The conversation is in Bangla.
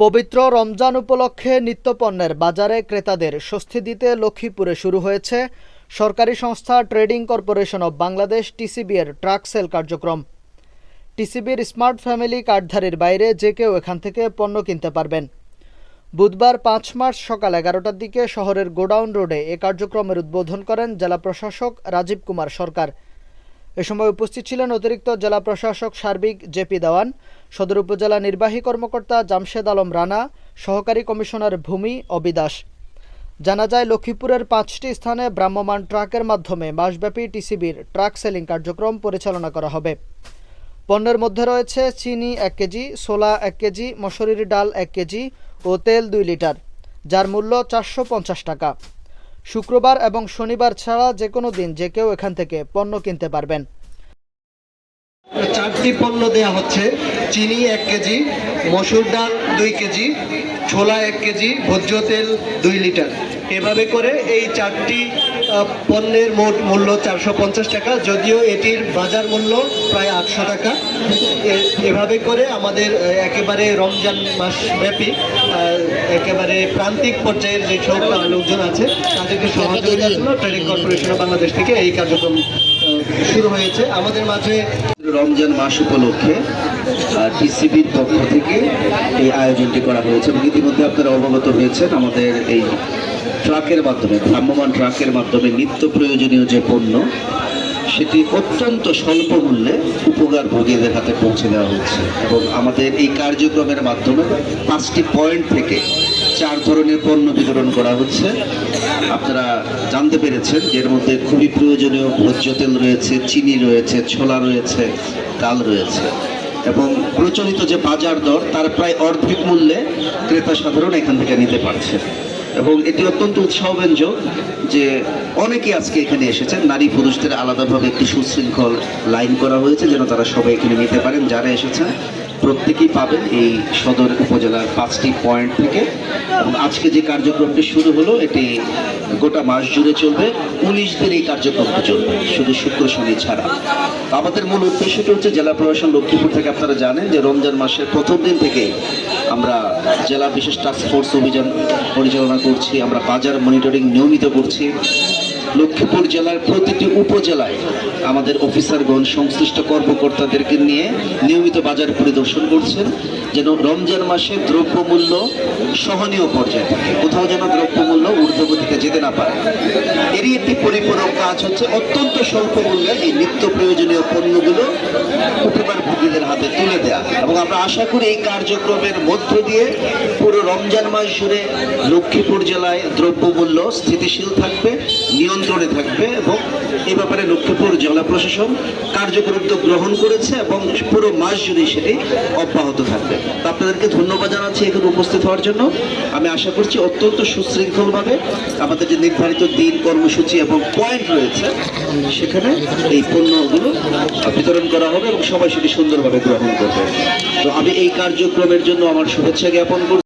পবিত্র রমজান উপলক্ষে নিত্যপণ্যের বাজারে ক্রেতাদের স্বস্তি দিতে লক্ষ্মীপুরে শুরু হয়েছে সরকারি সংস্থা trading corporation of Bangladesh TCB এর ট্রাক সেল কার্যক্রম। টিসিবির স্মার্ট ফ্যামিলি কার্ডধারীর বাইরে যে কেউ এখান থেকে পণ্য কিনতে পারবেন। বুধবার পাঁচ মার্চ সকাল এগারোটার দিকে শহরের গোডাউন রোডে এ কার্যক্রমের উদ্বোধন করেন জেলা প্রশাসক রাজীব কুমার সরকার। এ সময় উপস্থিত ছিলেন অতিরিক্ত জেলা প্রশাসক সার্বিক জেপি দেওয়ান, সদর উপজেলা নির্বাহী কর্মকর্তা জামশেদ আলম রানা, সহকারী কমিশনার ভূমি অবিদাস জানা যায়, লক্ষ্মীপুরের পাঁচটি স্থানে ভ্রাম্যমাণ ট্রাকের মাধ্যমে মাসব্যাপী টিসিবির ট্রাক সেলিং কার্যক্রম পরিচালনা করা হবে। পণ্যের মধ্যে রয়েছে চিনি এক কেজি সোলা এক কেজি, মসুরির ডাল এক কেজি ও তেল দুই লিটার, যার মূল্য চারশো পঞ্চাশ টাকা। শুক্রবার এবং শনিবার ছাড়া যে কোনো দিন যে কেউ এখান থেকে পণ্য কিনতে পারবেন। চারটি পণ্য দেয়া হচ্ছে। চিনি এক কেজি, মসুর ডাল দুই কেজি, ছোলা এক কেজি, ভোজ্য তেল দুই লিটার। এভাবে করে এই চারটি পণ্যের মোট মূল্য চারশো পঞ্চাশ টাকা যদিও এটির বাজার মূল্য প্রায় আটশো টাকা। এভাবে করে আমাদের একেবারে রমজান মাস ব্যাপী একেবারে প্রান্তিক পর্যায়ের যে সব লোকজন আছে তাদেরকে সহযোগিতার জন্য ট্রেডিং কর্পোরেশন বাংলাদেশ থেকে এই কার্যক্রম শুরু হয়েছে। আমাদের মাঝে রমজান মাস উপলক্ষে টিসিবির পক্ষ থেকে এই আয়োজনটি করা হয়েছে এবং ইতিমধ্যে আপনারা অবগত হয়েছেন আমাদের এই ট্রাকের মাধ্যমে ভ্রাম্যমান ট্রাকের মাধ্যমে নিত্য প্রয়োজনীয় যে পণ্য, সেটি অত্যন্ত স্বল্প মূল্যে উপকার ভোগীদের হাতে পৌঁছে দেওয়া হচ্ছে। এবং আমাদের এই কার্যক্রমের মাধ্যমে পাঁচটি পয়েন্ট থেকে চার ধরনের পণ্য বিতরণ করা হচ্ছে। আপনারা জানতে পেরেছেন এর মধ্যে খুবই প্রয়োজনীয় ভোজ্য তেল রয়েছে, চিনি রয়েছে, ছোলা রয়েছে, ডাল রয়েছে। এবং প্রচলিত যে বাজার দর, তার প্রায় অর্ধেক মূল্যে ক্রেতা সাধারণ এখান থেকে নিতে পারছে। এবং এটি অত্যন্ত উৎসাহব্যঞ্জক যে অনেকে আজকে এখানে এসেছেন। নারী পুরুষদের আলাদাভাবে একটি সুশৃঙ্খল লাইন করা হয়েছে যেন তারা সবাই এখানে নিতে পারেন। যারা এসেছেন, প্রত্যেকেই পাবেন এই সদর উপজেলার পাঁচটি পয়েন্ট থেকে। এবং আজকে যে কার্যক্রমটি শুরু হলো, এটি গোটা মাস জুড়ে চলবে। উনিশ দিন এই কার্যক্রমটি চলবে, শুধু শুক্র শনি ছাড়া। আমাদের মূল উদ্দেশ্যটি হচ্ছে জেলা প্রশাসন লক্ষ্মীপুর থেকে আপনারা জানেন যে রমজান মাসের প্রথম দিন থেকে আমরা জেলা বিশেষ টাস্ক ফোর্স অভিযান পরিচালনা করছি আমরা বাজার মনিটরিং নিয়মিত করছি। লক্ষ্মীপুর জেলার প্রতিটি উপজেলায় আমাদের অফিসারগণ, সংশ্লিষ্ট কর্মকর্তাদেরকে নিয়ে নিয়মিত বাজার পরিদর্শন করছেন, যেন রমজান মাসে দ্রব্যমূল্য সহনীয় পর্যায়ে থাকে। কোথাও যেন দ্রব্যমূল্য ঊর্ধ্বগতিতে যেতে না পারে। এরই একটি পরিপূরক কাজ হচ্ছে অত্যন্ত স্বল্প মূল্যে এই নিত্য প্রয়োজনীয় পণ্যগুলো উপকারভোগীদের হাতে তুলে দেয়া। এবং আমরা আশা করি এই কার্যক্রমের মধ্য দিয়ে পুরো রমজান মাস জুড়ে লক্ষ্মীপুর জেলায় দ্রব্যমূল্য স্থিতিশীল থাকবে। নিয়ন্ত্রণে থাকবে এবং এই ব্যাপারে লক্ষ্মীপুর জেলা প্রশাসন কার্যকর উদ্যোগ গ্রহণ করেছে এবং পুরো মাস জুড়ে সেটি অব্যাহত থাকবে। তো আপনাদেরকে ধন্যবাদ জানাচ্ছি এখানে উপস্থিত হওয়ার জন্য। আমি আশা করছি অত্যন্ত সুশৃঙ্খলভাবে আমাদের যে নির্ধারিত দিন, কর্মসূচি এবং পয়েন্ট রয়েছে, সেখানে এই পণ্যগুলো বিতরণ করা হবে এবং সবাই সেটি সুন্দরভাবে গ্রহণ করবে। তো আমি এই কার্যক্রমের জন্য আমার শুভেচ্ছা জ্ঞাপন করছি।